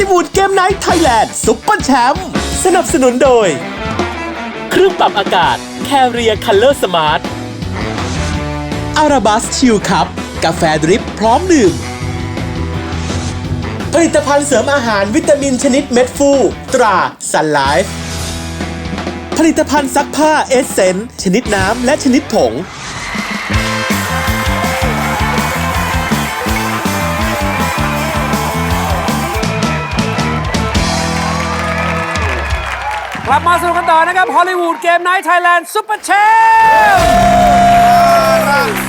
ลิวูดเกมไนท์ไทยแลนด์ซุปเปอร์แชมป์สนับสนุนโดย เครื่องปรับอากาศ Carrier Color Smart อาราบัสชิลคัพกาแฟดริปพร้อมดื่ม ผลิตภัณฑ์เสริมอาหารวิตามินชนิดเม็ดฟูตราสันไลฟ์ผลิตภัณฑ์ซักผ้าเอสเซนชนิดน้ำและชนิดผง กลับมาสนุกกันต่อนะครับฮอลลีวูดเกมไนท์ไทยแลนด์ซุปเปอร์แชมป์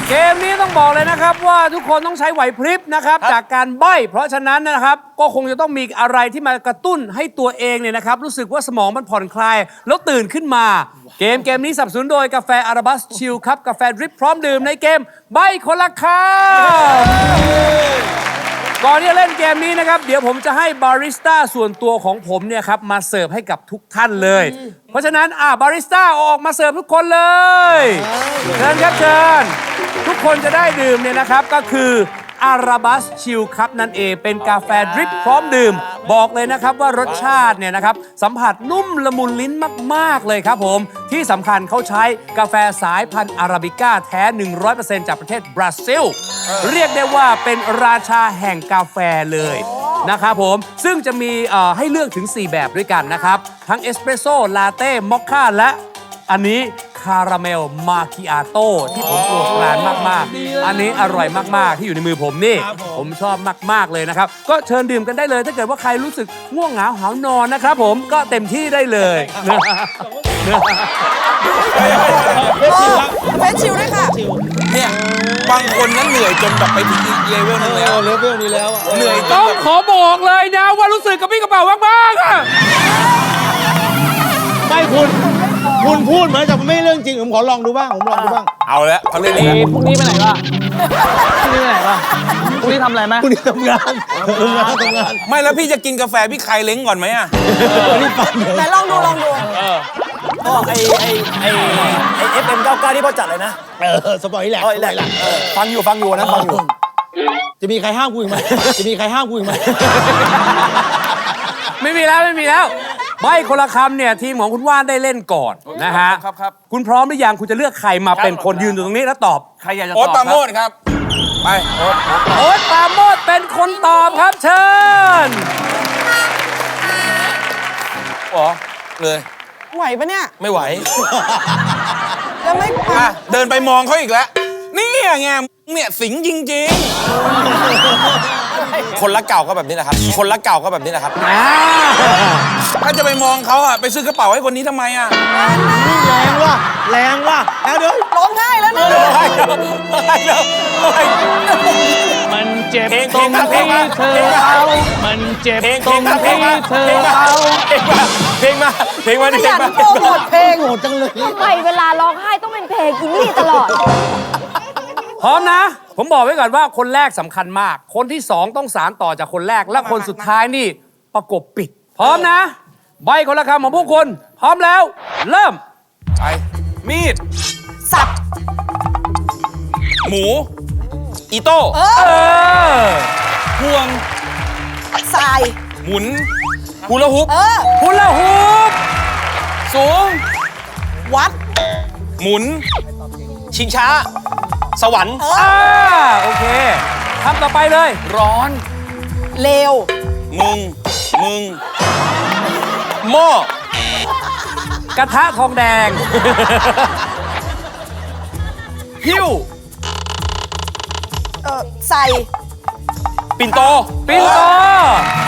เกมนี้ต้องบอกเลยนะครับว่าทุกคนต้องใช้ไหวพริบนะครับ จากการใบ้เพราะฉะนั้นนะครับ ก็คงจะต้องมีอะไรที่มากระตุ้นให้ตัวเองเนี่ยนะครับ รู้สึกว่าสมองมันผ่อนคลาย แล้วตื่นขึ้นมา เกมเกมนี้สนับสนุนโดยกาแฟอาราบัสชิลครับกาแฟดริปพร้อมดื่มในเกมใบ้คนละคำ ก่อนที่จะเล่นเกมนี้นะครับ เดี๋ยวผมจะให้บาริสต้าส่วนตัวของผมเนี่ยครับ มาเสิร์ฟให้กับทุกท่านเลย เพราะฉะนั้นอ่าบาริสต้าเอาออกมาเสิร์ฟทุกคนเลยเชิญครับเชิญทุกคนจะได้ดื่มเนี่ยนะครับก็คือ อาราบัสชิลครับนั่นเอง เป็นกาแฟดริปพร้อมดื่ม บอกเลยนะครับว่ารสชาติเนี่ยนะครับ สัมผัสนุ่มละมุนลิ้นมาก ๆ เลยครับผม ที่สำคัญเขาใช้กาแฟสายพันธุ์อาราบิก้าแท้ 100%จากประเทศบราซิล เรียกได้ว่าเป็นราชาแห่งกาแฟเลยนะครับผม ซึ่งจะมีเอ่อให้เลือกถึง 4 แบบด้วยกันนะครับ ทั้งเอสเปรสโซ่ลาเต้มอคค่าและอันนี้ คาราเมลมาคิอาโต้ที่ผมโปรดปรานมากๆ อันนี้อร่อยมากๆ ที่อยู่ในมือผมนี่ ผมชอบมากๆเลยนะครับ ก็เชิญดื่มกันได้เลยถ้าเกิดว่าใครรู้สึกง่วงเหงาหาวนอนนะครับผมก็เต็มที่ได้เลยเฟซชิลด้วยค่ะ เนี่ยบางคนนั้นเหนื่อยจนแบบไปถึงอีกเลเวลหนึงแล้วเลเวลนี้แล้วอะเหนื่อยจนต้องแบบขอบอกเลยนะว่ารู้สึกกับพี่กระเป๋ามากๆอะไม่คุณ คุณพูดเหมือนจะไม่เรื่องจริง ผมขอลองดูบ้าง ผมลองดูบ้าง เอาแล้วเขาเล่นนี้พรุ่งนี้ไปไหนวะพรุ่งนี้ไปไหนวะพรุ่งนี้ทำอะไรไหมคุณนี่ทำงานทำงานทำงาน ไม่แล้วพี่จะกินกาแฟพี่ใครเล้งก่อนไหมอะไหนลองดูลองดูพ่อไอไอไอไอเอฟเอ็มเก้าเก้าที่พ่อจัดเลยนะ เออ สปอยแหลกเออสแหปละอยแหลกเออฟังอยู่ฟังอยู่นะฟังอยู่ จะมีใครห้ามกูอีกไหมจะมีใครห้ามกูอีกไหมไม่มีแล้วไม่มีแล้ว ใบคนละคำเนี่ยทีมของคุณว่านได้เล่นก่อนนะฮะครับครับ คุณพร้อมหรือยังคุณจะเลือกใครมาเป็นคนยืนอยู่ตรงนี้แล้วตอบ ใครอยากจะตโอ๊อตบปราโมครับดครับ ไป โอ๊ตโอ๊ตปราโมดเป็นคนตอบครับเชิญอ๋อเลยไหวปะเนี่ย ไม่ไหว จะไม่อะเดินไปมองเขาอีกแล้วนี่ไงเนี่ยสิงจริงๆ คนละเก่าก็แบบนี้แหละครับ คนละเก่าก็แบบนี้แหละครับอ่าถ้าจะไปมองเขาอะไปซื้อกระเป๋าให้คนนี้ทำไมอะแรงว่ะแรงว่ะแล้วเดี๋ยวร้องไห้แล้วนะมันเจ็บเพลงตรงเพลที่งมาเธอเพลงมาเอามันเจ็บเพลงตรงเพลที่งมาเธอเพลงมาเอาเพลงมาเพลงมาเพลงมาขยันเพลงโปรมาโมทเพลงโหดจังเลยทำไมเวลาร้องไห้ต้องเป็นเพลงอินนี่ตลอดพร้อมนะ ผมบอกไว้ก่อนว่าคนแรกสำคัญมาก คนที่สองต้องสารต่อจากคนแรก และคนสุดท้ายนี่ประกบปิด พร้อมนะ ใบคนละคำของพวกคุณพร้อมแล้ว เริ่ม ไปมีด สับ หมู อีโต้เอเอออพวง ทราย หมุนฮูลาฮุปเออ พุลฮูปสูง วัด หมุน ชิงช้า สวรรค์เออ่าอโอเคคำต่อไปเลย ร้อน เลวมึง มึง หม้อกระทะทองแดง หิ้วเออใส่ปิ่นโตปินโต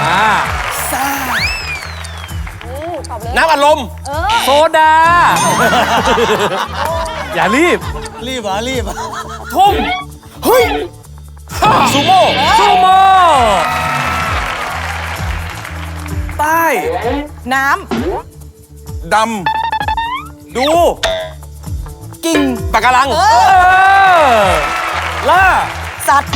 อ่าน้ำอัดลมโซดา อย่ารีบ รีบเหรอะรีบเหรอ ทุ่มเฮ้ยซูโม่ซูโม่ใต้น้ดำ ดูำกิ่งปากการัง เอเอออ ล่า สัตว์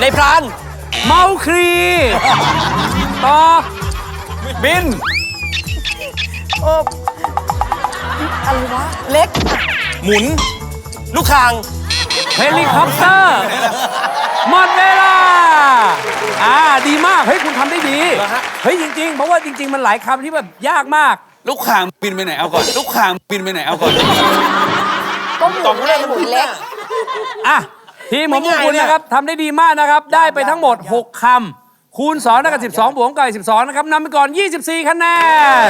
ในพราน เมาครีต่อบินเออ อะไรวะเล็ก หมุน ลูกคางเฮลิคอปเตอร์หมดเวลา อ่าดีมากเฮ้ยคุณทำได้ดีเฮ้ยจริง ๆ เพราะว่าจริง ๆ มันหลายคำที่แบบยากมาก ลูกข่างบินไปไหนเอาก่อน ลูกข่างบินไปไหนเอาก่อนก็หมุนไงหมุนเล็กอะทีมของพวกคุณนะครับทำได้ดีมากนะครับ ได้ไปทั้งหมด 6คำคูณ2ได้กับ12บวกกับ12 นะครับนำไปก่อน 24 คะแนน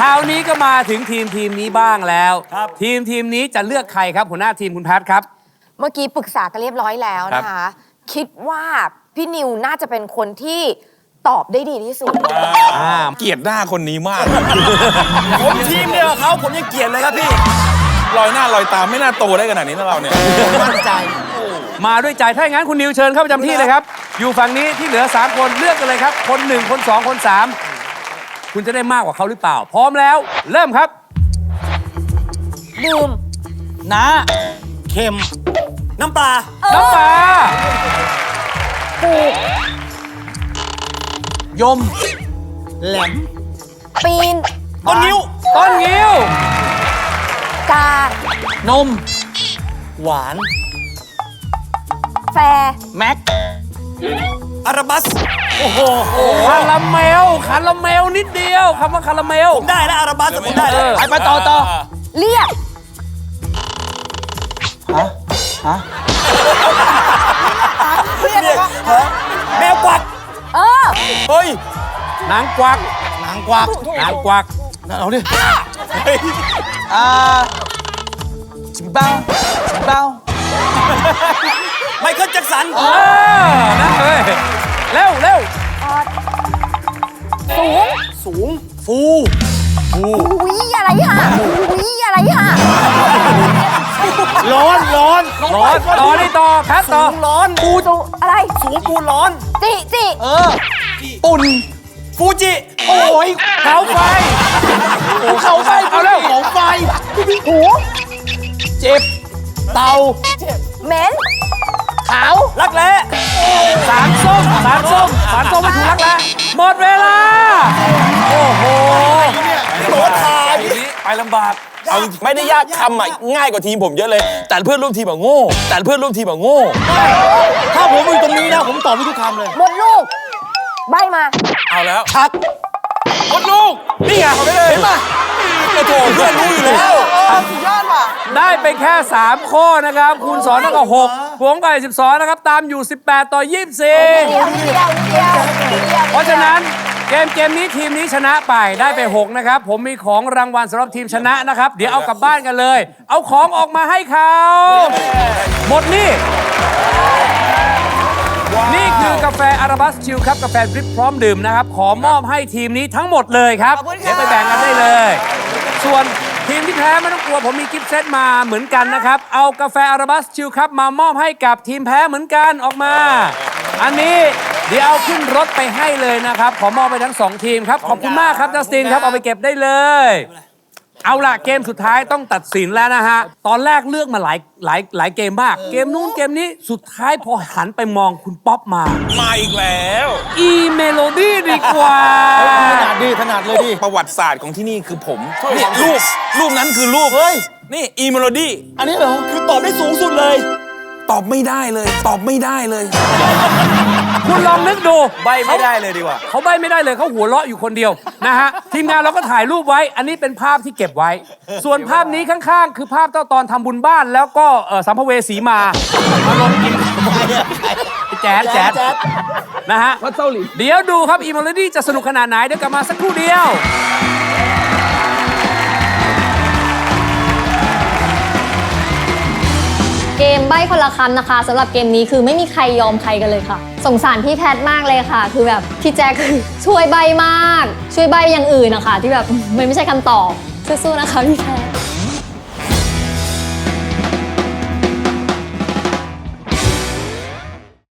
คราวนี้ก็มาถึงทีมทีมนี้บ้างแล้ว ทีมทีมนี้จะเลือกใครครับหัวหน้าทีมคุณแพทครับ เมื่อกี้ปรึกษากันเรียบร้อยแล้วนะคะ คิดว่าพี่นิวน่าจะเป็นคนที่ตอบได้ดีที่สุดอ่าเกลียดหน้าคนนี้มาก ผมทีมเดียวกับเขาผมยังเกลียดเลยครับพี่รอยหน้ารอยตาไม่น่าโตได้ขนาดนี้นะเราเนี่ยมั่นใจ มาด้วยใจถ้าอย่างนั้นคุณนิวเชิญเข้าประจำที่เลยครับ อยู่ฝั่งนี้ที่เหลือ 3 คนเลือกกันเลยครับ คน 1 คน 2 คน 3 คุณจะได้มากกว่าเขาหรือเปล่า พร้อมแล้ว เริ่มครับดื่มน้าเค็ม น้ำปลา น้ำปลายม แหลมปีนต้นนิ้ว ต้นงิ้ว กานม หวาน แฟร์ แม็ก อาราบัส โอ้โห คาราเมลคาราเมลนิดเดียวคำว่าคาราเมลผมได้แล้วอาราบัสผมได้แล้วเออไปไปต่อต่อเรียกแมวกวักเออเฮ้ยนางกวักนางกวักนางกวักเอาดิอ่าจิงเบ้าจิงเบ้า ไมเคิลแจ็คสัน เออนั่นเลยเร็วเร็วสูงสูง ฟูอุ้ยอะไรฮะอุ้ยอะไรฮะร้อนร้อนร้อนต่อได้ต่อแพทต่อร้อนปูสูอะไร สูงปูร้อน จิจิเออปุ่นฟูจิ โอ้ยเขาไฟเขาไฟเอาเร็วเขาไฟหูเจ็บ เตาเหม็นขาวรักแร้สารส้มสารส้มสารส้มไม่ถูกรักแล้วหมดเวลา โอ้โหโหทายไปลำบากเอาไม่ได้ยากคำอะง่ายกว่าทีมผมเยอะเลย แต่เพื่อนร่วมทีมอะโง่ แต่เพื่อนร่วมทีมอะโง่ ถ้าผมอยู่ตรงนี้นะผมตอบไม่ทุกคำเลยหมดลูก ใบมา เอาแล้วชักหมดลูก นี่ไงเห็นปะ กระโถเพื่อนรู้อยู่แล้วได้ไปแค่ 3 ข้อนะครับ คูณ2เท่ากับ6บวกกับ12 นะครับ ตามอยู่ 18 ต่อเดียว24เดียวเดียวเดียวเดียวเพราะฉะนั้นเกมเกมนี้ทีมนี้ชนะไปได้ไป 6 นะครับ ผมมีของรางวัลสำหรับทีมชนะนะครับ เดี๋ยวเอากลับบ้านกันเลย เอาของออกมาให้เขาหมดนี่ นี่คือกาแฟอาราบัสชิลครับกาแฟดริปพร้อมดื่มนะครับ ขอมอบให้ทีมนี้ทั้งหมดเลยครับ เดี๋ยวไปแบ่งกันได้เลย ส่วนทีมที่แพ้ไม่ต้องกลัวผมมีกิฟต์เซตมาเหมือนกันนะครับ เอากาแฟอาราบัสชิลครับ มามอบให้กับทีมแพ้เหมือนกันออกมา อันนี้เดี๋ยวเอาขึ้นรถไปให้เลยนะครับ ขอมอบไปทั้งสองทีมครับ ขอบคุณมากครับจัสตินครับ เอาไปเก็บได้เลย เอาล่ะเกมสุดท้ายต้องตัดสินแล้วนะฮะ ตอนแรกเลือกมาหลายหลายหลายเกมมาก เกมนู้นเกมนี้สุดท้ายพอหันไปมองคุณป๊อปมา มาอีกแล้วอีเมโลดี้ดีกว่า ถนัดดีถนัดเลยดิ ประวัติศาสตร์ของที่นี่คือผมนี่รูปรูปนั้นคือรูปเฮ้ย นี่อีเมโลดี้อันนี้เหรอ คือตอบได้สูงสุดเลย ตอบไม่ได้เลย ตอบไม่ได้เลย คุณลองนึกดูใบไม่ได้เลยดีกว่า เขาใบไม่ได้เลยเขาหัวเราะอยู่คนเดียวนะฮะทีมงานเราก็ถ่ายรูปไว้ อันนี้เป็นภาพที่เก็บไว้ ส่วนภาพนี้ข้างๆ คือภาพตอนทำบุญบ้านแล้วก็เอ่อสัมภเวสีมามาลงกินแจ๊ดแจ๊ดนะฮะ เดี๋ยวดูครับอีเมลดี้จะสนุกขนาดไหนเดี๋ยวกลับมาสักครู่เดียว เกมใบ้คนละคำนะคะสำหรับเกมนี้คือไม่มีใครยอมใครกันเลยค่ะ สงสารพี่แพทมากเลยค่ะ คือแบบพี่แจ๊คช่วยใบมาก ช่วยใบอย่างอื่นนะคะที่แบบมันไม่ใช่คำตอบสู้ๆนะคะพี่แพท